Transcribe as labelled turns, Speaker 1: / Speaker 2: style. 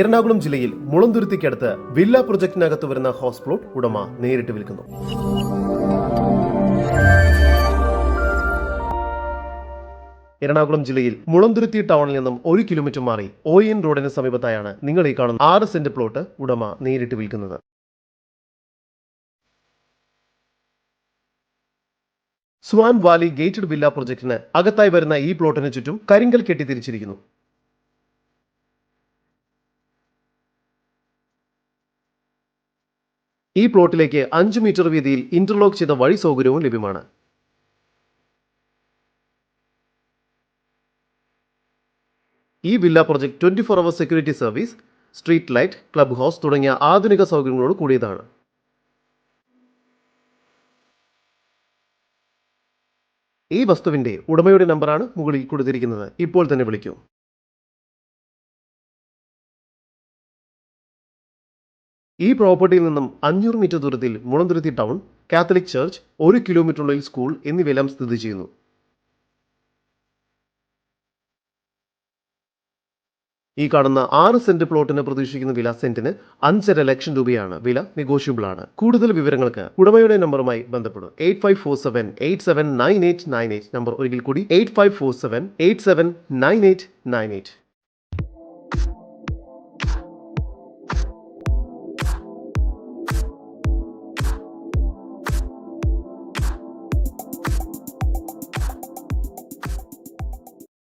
Speaker 1: എറണാകുളം ജില്ലയിൽ മുളന്തുരുത്തിക്കടുത്ത് വില്ല പ്രൊജക്ടിനകത്ത് വരുന്ന house plot ഉടമ നേരിട്ട് വിൽക്കുന്നു. എറണാകുളം ജില്ലയിൽ മുളന്തുരുത്തി ടൗണിൽ നിന്നും ഒരു കിലോമീറ്റർ മാറി എൻ റോഡിന് സമീപത്തായാണ് നിങ്ങൾ ഈ കാണുന്ന ആറ് സെന്റ് പ്ലോട്ട് ഉടമ നേരിട്ട് വിൽക്കുന്നത്. സ്വാൻ വാലി ഗേറ്റഡ് വില്ല പ്രൊജക്ടിന് അകത്തായി വരുന്ന ഈ പ്ലോട്ടിന് ചുറ്റും കരിങ്കൽ കെട്ടി തിരിച്ചിരിക്കുന്നു. ഈ പ്ലോട്ടിലേക്ക് അഞ്ച് മീറ്റർ വീതിയിൽ ഇന്റർലോക്ക് ചെയ്ത വഴി സൗകര്യവും ലഭ്യമാണ്. ഈ villa project twenty four hour security service street light club house തുടങ്ങിയ ആധുനിക സൗകര്യങ്ങളോട് കൂടിയതാണ്. ഈ വസ്തുവിന്റെ ഉടമയുടെ നമ്പറാണ് മുകളിൽ കൊടുത്തിരിക്കുന്നത്. ഇപ്പോൾ തന്നെ വിളിക്കൂ. ഈ പ്രോപ്പർട്ടിയിൽ നിന്നും അഞ്ഞൂറ് മീറ്റർ ദൂരത്തിൽ മുളന്തുരുത്തി ടൗൺ കാത്തലിക് ചർച്ച് ഒരു കിലോമീറ്ററുള്ളിൽ സ്കൂൾ എന്നിവയെല്ലാം സ്ഥിതി ചെയ്യുന്നു. ഈ കാണുന്ന ആറ് സെന്റ് പ്ലോട്ടിന് പ്രതീക്ഷിക്കുന്ന വില സെന്റിന് അഞ്ചര ലക്ഷം രൂപയാണ്. വില നെഗോഷ്യബിൾ ആണ്. കൂടുതൽ വിവരങ്ങൾക്ക് ഉടമയുടെ നമ്പറുമായി ബന്ധപ്പെടും. Eight five four seven eight seven nine eight nine eight number ഒരിക്കൽ കൂടി eight five four seven eight seven nine eight nine eight